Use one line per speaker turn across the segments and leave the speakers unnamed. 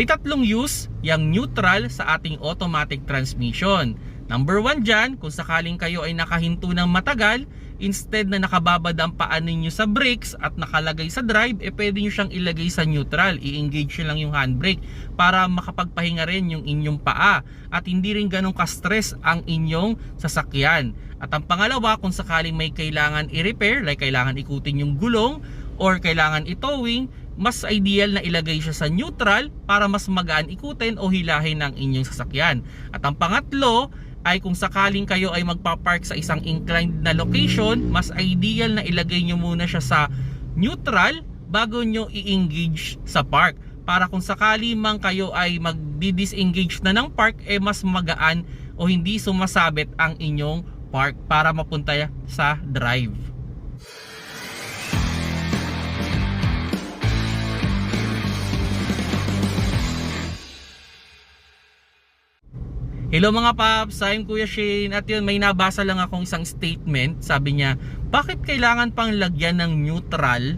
May tatlong use yung neutral sa ating automatic transmission. Number one dyan, kung sakaling kayo ay nakahinto ng matagal, instead na nakababad ang paa ninyo sa brakes at nakalagay sa drive, eh pwede nyo siyang ilagay sa neutral. I-engage nyo lang yung handbrake para makapagpahinga rin yung inyong paa at hindi rin ganun ka-stress ang inyong sasakyan. At ang pangalawa, kung sakaling may kailangan i-repair, like kailangan ikutin yung gulong or kailangan itowing, mas ideal na ilagay siya sa neutral para mas magaan ikutin o hilahin ng inyong sasakyan. At ang pangatlo ay kung sakaling kayo ay magpa-park sa isang inclined na location, mas ideal na ilagay nyo muna siya sa neutral bago nyo i-engage sa park. Para kung sakali man kayo ay mag-disengage na ng park, eh mas magaan o hindi sumasabit ang inyong park para mapunta sa drive. Hello mga paps, I'm Kuya Shane. At yun may nabasa lang akong isang statement. Sabi niya bakit kailangan pang lagyan ng neutral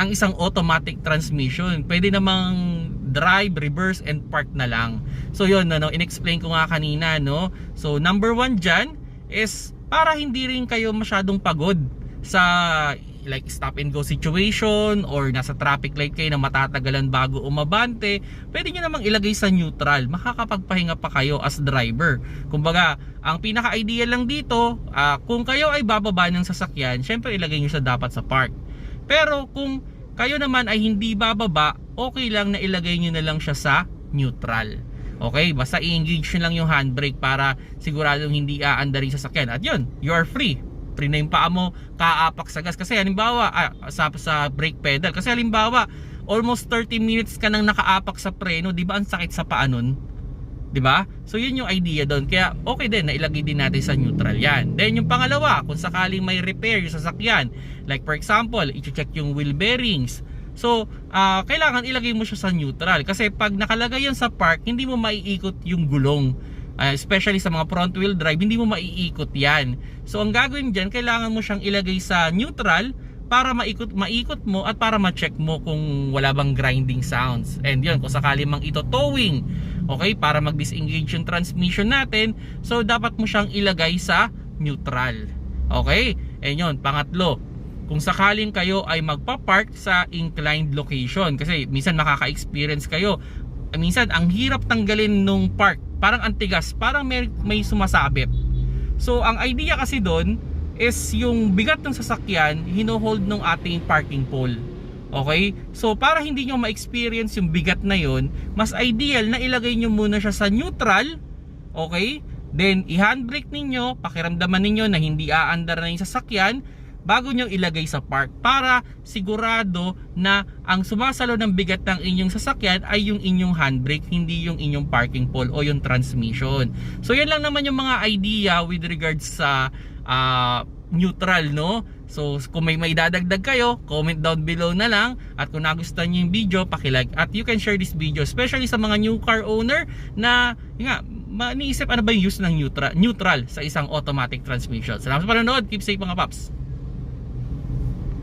ang isang automatic transmission? Pwede namang drive, reverse and park na lang. So yun no, in-explain ko nga kanina no? So number one dyan is para hindi rin kayo masyadong pagod sa like stop and go situation or nasa traffic light kayo na matatagalan bago umabante, pwede nyo namang ilagay sa neutral. Makakapagpahinga pa kayo as driver. Kumbaga, ang pinaka-ideal lang dito, ah, kung kayo ay bababa ng sasakyan, syempre ilagay nyo siya dapat sa park. Pero kung kayo naman ay hindi bababa, okay lang na ilagay nyo na lang siya sa neutral. Okay, basta i-engage nyo lang yung handbrake para siguradong hindi aanda rin sa sasakyan. At yun, you are free free na yung paa mo kaapak sa gas. Kasi halimbawa ah, sa, sa brake pedal. Kasi halimbawa almost 30 minutes ka nang nakaapak sa preno di ba ang sakit sa paa nun? Di ba? So yun yung idea doon. Kaya okay din na ilagay din natin sa neutral yan. Then yung pangalawa kung sakaling may repair yung sasakyan. Like for example i-check yung wheel bearings. So, ah, kailangan ilagay mo siya sa neutral. Kasi pag nakalagay yan sa park, hindi mo maiikot yung gulong. Uh, especially sa mga front wheel drive, hindi mo maiikot yan. So ang gagawin dyan, kailangan mo siyang ilagay sa neutral para maikot, maikot mo at para ma-check mo kung wala bang grinding sounds. And yun, kung sakali mang ito towing, okay, para mag-disengage yung transmission natin, so dapat mo siyang ilagay sa neutral. Okay? And yun, pangatlo, kung sakaling kayo ay magpa-park sa inclined location, kasi minsan makaka-experience kayo, minsan ang hirap tanggalin nung park parang antigas, parang may, may sumasabit. So, ang idea kasi doon is yung bigat ng sasakyan, hinohold ng ating parking pole. Okay? So, para hindi nyo ma-experience yung bigat na yon, mas ideal na ilagay nyo muna siya sa neutral. Okay? Then, i-handbrake ninyo, pakiramdaman ninyo na hindi aandar na yung sasakyan bago nyo ilagay sa park para sigurado na ang sumasalo ng bigat ng inyong sasakyan ay yung inyong handbrake, hindi yung inyong parking pole o yung transmission. So yan lang naman yung mga idea with regards sa uh, neutral, no? So kung may may dadagdag kayo, comment down below na lang at kung nagustuhan niyo yung video, paki-like at you can share this video especially sa mga new car owner na yun nga, maniisip ano ba yung use ng neutral, neutral sa isang automatic transmission. Salamat sa panonood. Keep safe mga paps.